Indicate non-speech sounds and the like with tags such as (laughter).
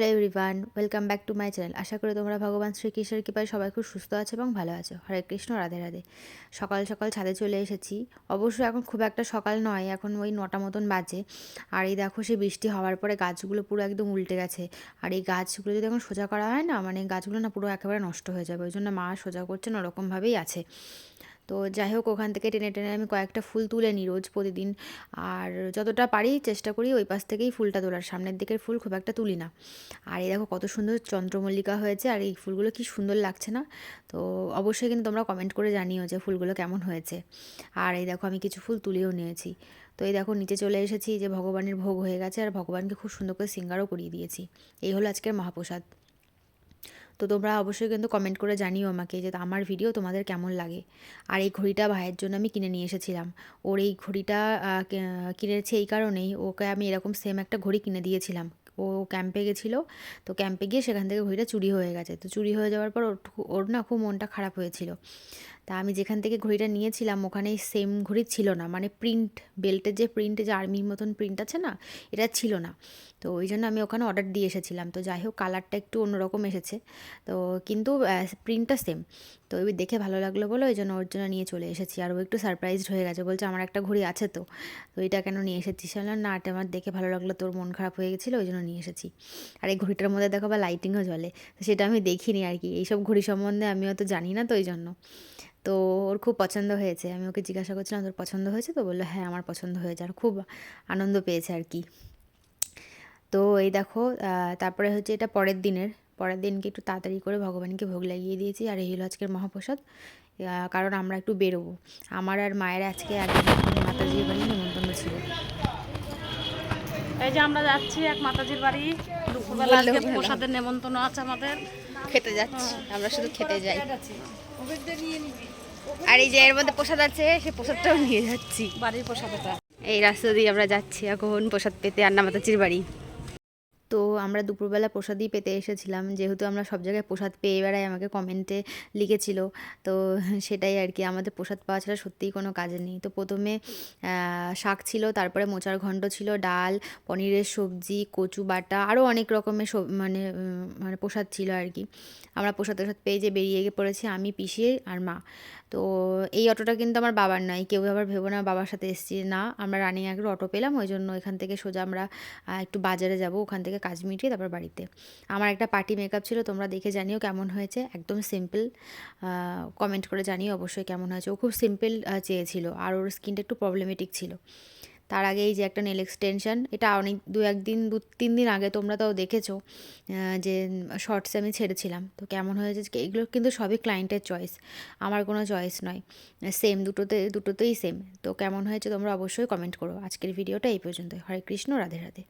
Hello everyone welcome back to my channel আশা করি তোমরা ভগবান শ্রীকৃষ্ণের কৃপায় সবাই খুব সুস্থ আছে এবং ভালো আছো। হরে কৃষ্ণ, রাধে রাধে। সকাল সকাল ছাদে চলে এসেছি। অবশ্য এখন খুব একটা সকাল নয়, এখন ওই নটা মতন বাজে। আর এই দেখো সেই বৃষ্টি হওয়ার পরে গাছগুলো পুরো একদম উল্টে গেছে। আর এই গাছগুলো যদি এখন সোজা করা হয় না মানে গাছগুলো না পুরো একেবারে নষ্ট হয়ে যাবে। ওই জন্য মা সোজা করছেন, ওরকমভাবেই আছে। তো যাই হোক, ওখান থেকে টেনে টেনে আমি কয়েকটা ফুল তুলে নিই রোজ প্রতিদিন। আর যতটা পারি চেষ্টা করি ওই পাশ থেকেই ফুলটা তোলার, সামনের দিকের ফুল খুব একটা তুলি না। আর এই দেখো কত সুন্দর চন্দ্রমল্লিকা হয়েছে, আর এই ফুলগুলো কি সুন্দর লাগছে না? তো অবশ্যই কিন্তু তোমরা কমেন্ট করে জানিও যে ফুলগুলো কেমন হয়েছে। আর এই দেখো আমি কিছু ফুল তুলেও নিয়েছি। তো এই দেখো নিচে চলে এসেছি যে ভগবানের ভোগ হয়ে গেছে, আর ভগবানকে খুব সুন্দর করে সিঙ্গারও করিয়ে দিয়েছি। এই হলো আজকের মহাপ্রসাদ। তো তোমরা অবশ্যই কিন্তু কমেন্ট করে জানিও আমাকে যে আমার ভিডিও তোমাদের কেমন লাগে। আর এই ঘড়িটা ভাইয়ের জন্য আমি কিনে নিয়ে এসেছিলাম। ওর এই ঘড়িটা কিনেছে এই কারণেই ওকে আমি এরকম সেম একটা ঘড়ি কিনে দিয়েছিলাম। ও ক্যাম্পে গেছিল, তো ক্যাম্পে গিয়ে সেখান থেকে ঘড়িটা চুরি হয়ে গেছে। তো চুরি হয়ে যাওয়ার পর ওর ওর না খুব মনটা খারাপ হয়েছিল। তা আমি যেখান থেকে ঘড়িটা নিয়েছিলাম ওখানে সেম ঘড়ি ছিল না। মানে প্রিন্ট বেল্টের যে প্রিন্ট যে আর্মির মতন প্রিন্ট আছে না, এটা ছিল না। তো ওই জন্য আমি ওখানে অর্ডার দিয়ে এসেছিলাম। তো যাই হোক কালারটা একটু অন্যরকম এসেছে। তো কিন্তু প্রিন্টটা সেম তো ওই দেখে ভালো লাগল বলে ওই জন্য ওর জন্য নিয়ে চলে এসেছি। আর ও একটু সারপ্রাইজড হয়ে গেছে, বলছে, আমার একটা ঘড়ি আছে তো। তো এটা কেন নিয়ে এসেছিস? না, এটা আমার দেখে ভালো লাগল, তোর মন খারাপ হয়ে গেছিল, ওই জন্য নিয়ে এসেছি। আর এই ঘড়িটার মধ্যে দেখো বা লাইটিংও জ্বলে। তো সেটা আমি দেখিনি আর কি। এইসব ঘড়ি সম্বন্ধে আমি অত জানি না তো ওই জন্য। তো ওর খুব পছন্দ হয়েছে। আমি ওকে জিজ্ঞাসা করছিলাম, তোর পছন্দ হয়েছে? তো বলল হ্যাঁ আমার পছন্দ হয়েছে। আর খুব আনন্দ পেয়েছে আর কি। তো এই দেখো তারপরে হচ্ছে এটা পরের দিনের। পরের দিনকে একটু তাড়াতাড়ি করে ভগবানকে ভোগ লাগিয়ে দিয়েছি আর এই হলো আজকের মহাপ্রসাদ। কারণ আমরা একটু বেরোবো। আমার আর মায়ের আজকে আর মাতাজির বাড়ি এই যে আমরা যাচ্ছি এক মাতাজির বাড়ি। দুপুরবেলা আজকে প্রসাদের নেমন্তন্ন আছে আমাদের। খেতে যাচ্ছি আমরা শুধু খেতে যাই। আর এই যে এর মধ্যে প্রসাদ আছে সেই প্রসাদটাও নিয়ে যাচ্ছি। বাড়ির প্রসাদটা এই রাস্তা দিয়ে আমরা যাচ্ছি এখন প্রসাদ পেতে আন্না মাতাজির বাড়ি। আমরা দুপুরবেলা প্রসাদই পেতে এসেছিলাম। যেহেতু আমরা সব জায়গায় প্রসাদ পেয়ে বেড়াই, আমাকে কমেন্টে লিখেছিল। তো (laughs) সেটাই আর কি, আমাদের প্রসাদ পাওয়া ছাড়া সত্যিই কোনো কাজে নেই। তো প্রথমে শাক ছিল, তারপরে মোচার ঘণ্ট ছিল, ডাল, পনিরের সবজি, কচু বাটা আরও অনেক রকমের সব মানে মানে প্রসাদ ছিল আর কি। আমরা প্রসাদ প্রসাদ পেয়ে যে বেরিয়ে গিয়ে পড়েছি, আমি পিসিয়ে আর মা। তো এই অটোটা কিন্তু আমার বাবার নয়, কেউ আবার ভেবো না বাবার সাথে এসেছি। না, আমরা রানিং আগের অটো পেলাম, ওই জন্য এখান থেকে সোজা আমরা একটু বাজারে যাব, ওখান থেকে কাজ মিটিয়ে তারপর বাড়িতে। আমার একটা পার্টি মেকআপ ছিল, তোমরা দেখে জানিও কেমন হয়েছে। একদম সিম্পল কমেন্ট করে জানিও অবশ্যই কেমন হয়েছে। ও খুব সিম্পল চেয়েছিল আর ওর স্কিনটা একটু প্রবলেমেটিক ছিল। তার আগে এই যে একটা নেল এক্সটেনশন এটা অনেক, দু একদিন, দু, তিন দিন আগে তোমরা তাও দেখেছ যে শর্টসে আমি ছেড়েছিলাম। তো কেমন হয়েছে এগুলো কিন্তু সবই ক্লায়েন্টের চয়েস আমার কোনো চয়েস নয়। সেম দুটোতে, দুটোতেই সেম তো কেমন হয়েছে তোমরা অবশ্যই কমেন্ট করো। আজকের ভিডিওটা এই পর্যন্ত হরে কৃষ্ণ, রাধে রাধে।